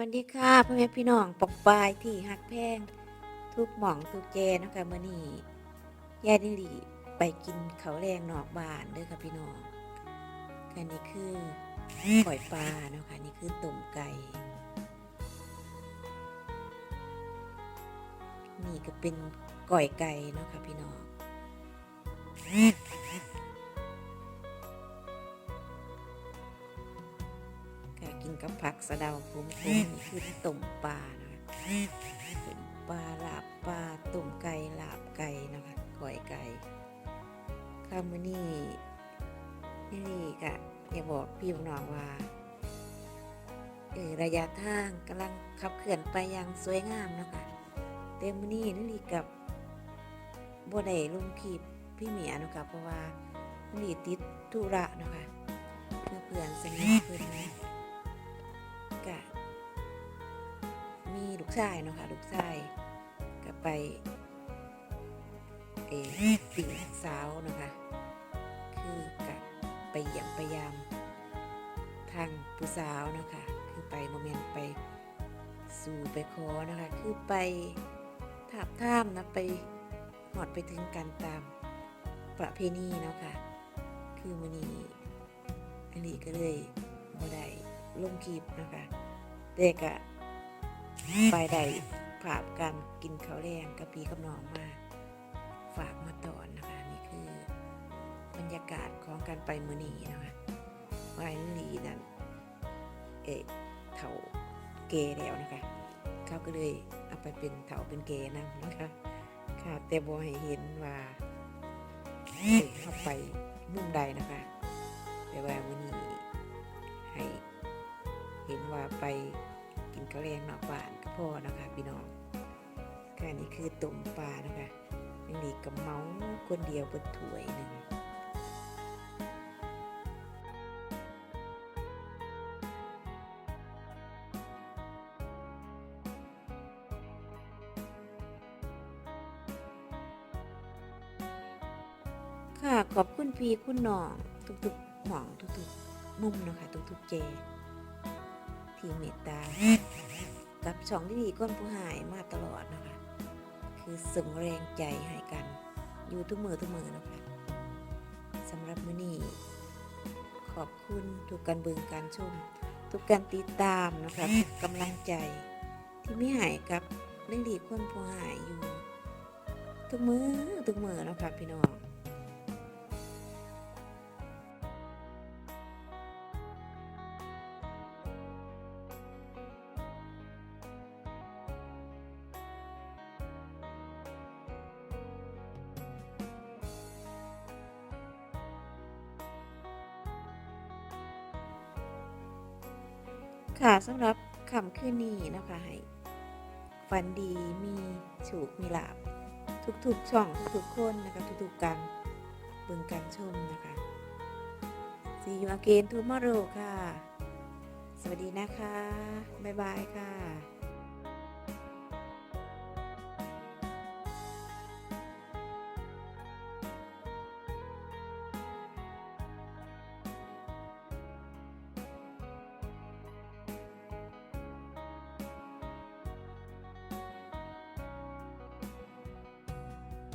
วัสดีค่ะพ่อแม่พี่น้องปอกปายที่หักแพง ทุกหม่องทุกแจนะคะมื่อนี้ยายดิลีไปกินเขาแรงนอกบ้านเด้อค่ะพี่น้องค่ะนี่คือก่อยปลาเนาะค่ะนี่คือต้มไก่นี่ก็เป็นก่อยไก่เนาะค่ะพี่น้อง กินกับผักสะเดาคุ้มๆนี่คือต้มปลานะคะเป็นปลาลาบปลาต้มไก่ลาบไก่นะคะก่อยไก่ข้าวมือนี้นี่กะอย่าบอกพี่น้องว่าเออระยะทางกำลังขับเคลื่อนไปอย่างสวยงามนะคะเต็มนี้นี่กับบัได้ลงคลิปพี่เหมียนะคะเพราะว่านี่ติดธุระนะคะ ชายเนาะค่ะลูกชายก็ไปเออปีสาวเนาะคะคือกะไปเยี่ยมไปยามทางผู้สาวเนาะคะคือไปโมเมนต์ไปสู่ไปขอนะคะคือไปถาบท่ามนะไปหอดไปถึงกันตามประเพณีเนาะค่ะคือมือนี้อันนี้ก็เลยบ่ได้ลงคลิปนะคะเด็กอะไปได้ภาพการกินข้าวแรงกับพี่กับน้องมาฝากมาตอนนะคะ นี่คือบรรยากาศของการไปมือนีนะคะวายลีนั่นเอะเถาเกแล้วนะคะ เขาก็เลยเอาไปเป็นเถาเป็นเกนำนะคะค่ะแต่บอให้เห็นว่าเข้าไปมุมใดนะคะแต่ว่ามือนี้ให้เห็นว่าไป กินข้าวแรงนอกบ้านกับพ่อนะคะพี่น้องค่ะนี่คือตุ่มปลานะคะยังดีกับเมาคนเดียวบนถ้วยหนึ่งค่ะขอบคุณพี่คุณน้องทุกๆหม่องทุกๆมุมนะคะทุกๆเจ ที่เมตตา กับช่องที่ดีก้นผู้หายมาตลอดนะคะคือส่งแรงใจให้กัน อยู่ทุกมือทุกมือนะคะสำหรับมือนี้ขอบคุณทุกการเบิงการชม ทุกการติดตามนะคะกำลังใจ ที่ไม่หายกับเรื่องดีคนผู้หายอยู่ ทุกมือทุกมือนะคะพี่น้อง ค่ะสำหรับคำคืนนี้นะคะให้ฝันดีมีโฉกมีลาบทุกๆช่องทุกๆคนนะคะทุกๆกันเบิ่งการชมนะคะ See you again tomorrow ค่ะ สวัสดีนะคะ บ๊ายบายค่ะ